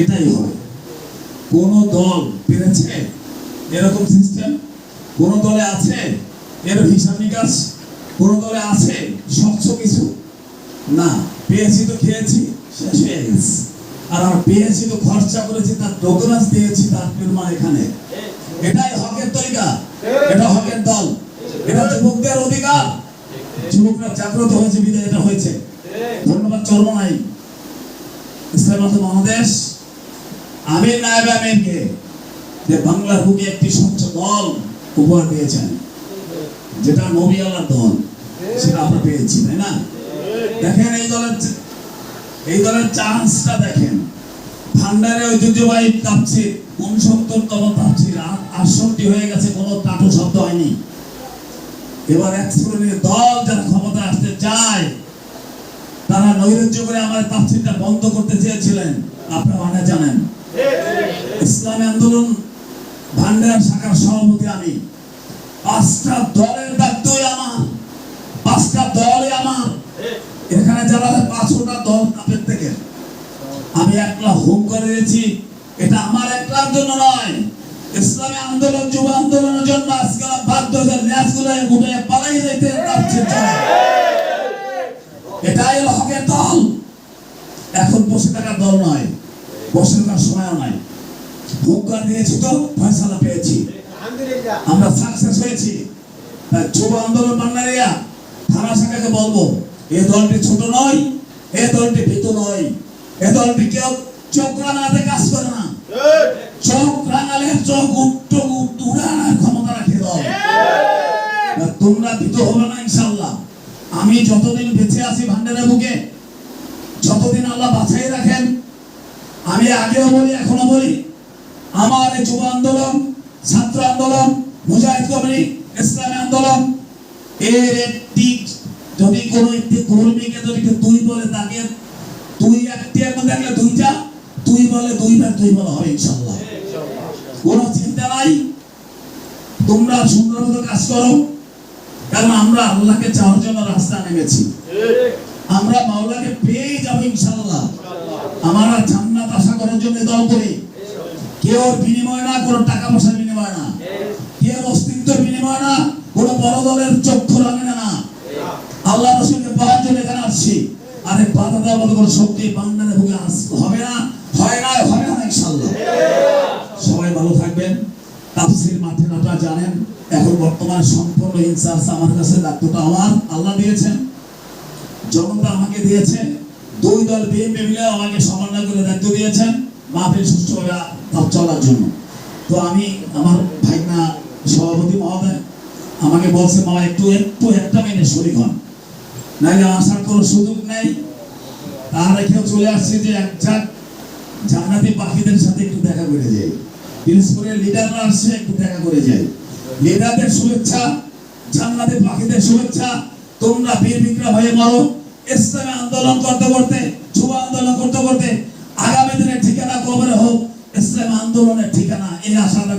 এটাই হবে। কোন দল পেরেছে? এরকম সিস্টেম কোন দলে আছে? এর হিসাব নিকাশ? কোন দলে আছে? স্বচ্ছ কিছু? না। পেয়েছি তো খেয়েছি, শেষ হয়ে গেছে। আর আমার পেয়েছি তো খরচা করেছি, তার ডকুমেন্টস দিয়েছি, তার প্রমাণ এখানে। এটাই হকের তরিকা। এটা হকের দল। এটা যুবকদের অধিকার। যুবকরা জাগ্রত হয়েছে, বিদায় এটা হয়েছে। ধন্যবাদ চর্মনাই ইসলাম মহাদেশ আমির নায়েব আমিরকে যে বাংলার বুকে একটি স্বচ্ছ দল উপহার দিয়েছেন, যেটা নবী আল্লাহর দল, সেটা আমরা পেয়েছি, তাই না? দেখেন এই দলের এই দলের চান্সটা দেখেন। ভান্ডারে ঐতিহ্যবাহী তাপসির উনসত্তরতম তাপসির আটষট্টি হয়ে গেছে, কোনো টাটু শব্দ হয়নি। এবার এক শ্রেণির দল যারা ক্ষমতা আসতে চায়, তারা নৈরাজ্য করে আমার তাফসিরটা বন্ধ করতে চেয়েছিলেন, আপনারা অনেক জানেন। ইসলামী আন্দোলন, ভান্ডার শাখার সভাপতি আমি। পাঁচটা দলের দায়িত্বই আমার। পাঁচটা দলই আমার। এখানে যারা পাঁচটা দল আপনার থেকে। আমি একলা হুম করে দিয়েছি। এটা আমার একলার জন্য নয়। ইসলামী আন্দোলন, যুব আন্দোলনের জন্য আজকে বাধ্য হয়ে ন্যাসগুলো উঠে পালাই যাইতে চলে এটাই হকের দল। এখন বসে থাকার দল নয়। বসে সময়ও নাই। হুঙ্কার দিয়েছি তো, ফয়সালা পেয়েছি। আমরা সাকসেস হয়েছি। যুব আন্দোলন বাংলারিয়া থানা শাখাকে বলব, এ দলটি ছোট নয়, এ দলটি ভীত নয়, এ দলটি কেউ চোখ রাঙাতে কাজ করে না। চোখ রাঙালে চোখ উঠ্ট উড়ানোর ক্ষমতা রাখে দল। তোমরা ভীত হবে না ইনশাল্লাহ আমি যতদিন বেঁচে আছি ভান্ডারের বুকে, যতদিন আল্লাহ বাছাই রাখেন আমি আগেও বলি, এখনও বলি, আমার এই যুব আন্দোলন, ছাত্র আন্দোলন, মুজাহিদ কমিটি, ইসলামী আন্দোলন, এর একটি, যদি কোনো একটি কর্মীকে যদি তুই বলে তাকে তুই একটি মধ্যে থাকলে দুইটা তুই বলে দুইবার তুই বলা হবে ইনশাল্লাহ কোনো চিন্তা নাই। তোমরা সুন্দর মতো কাজ করো। কারণ আমরা আল্লাহকে চাওয়ার জন্য রাস্তা নেমেছি। আমরা মাওলাকে পেয়েই যাব ইনশাল্লাহ আমার আশা জন্য দল করি। কেউ বিনিময় না, কোনো টাকা পয়সার বিনিময় না। কেউ অস্তিত্বের বিনিময় না, কোনো বড় দলের চক্ষু রাঙে না। আল্লাহ রসুলকে পাওয়ার জন্য এখানে আসছি। আরে বাধা দেওয়ার মতো কোনো শক্তি বাংলাদেশে আস- হবে না, হয় না, হবে না ইনশাল্লাহ সবাই ভালো থাকবেন। তাফসির মাঠে আপনারা জানেন, এখন বর্তমান সম্পূর্ণ ইনচার্জ আমার কাছে দায়িত্বটা আমার আল্লাহ দিয়েছেন। জনতা আমাকে দিয়েছে। দুই দল বিএনপি মিলে আমাকে সমন্বয় করে দায়িত্ব দিয়েছেন। মাহফিল সুষ্ঠুভাবে তার চলার জন্য। তো আমি আমার ভাইনা সভাপতি মহোদয় আমাকে বলছে, মা, একটু একটু একটা মিনিট শরীর হন নাইলে আসার কোনো সুযোগ নেই। তার রেখেও চলে আসছে যে এক যাক জান্নাতি পাখিদের সাথে একটু দেখা করে যাই। দিনাজপুরের লিডাররা আসছে, একটু দেখা করে যাই। লিডারদের শুভেচ্ছা, জান্নাতি পাখিদের শুভেচ্ছা। তোমরা বীর বিক্রম হয়ে মরো। ইসলামী আন্দোলন করতে করতে করতে করতে আগামী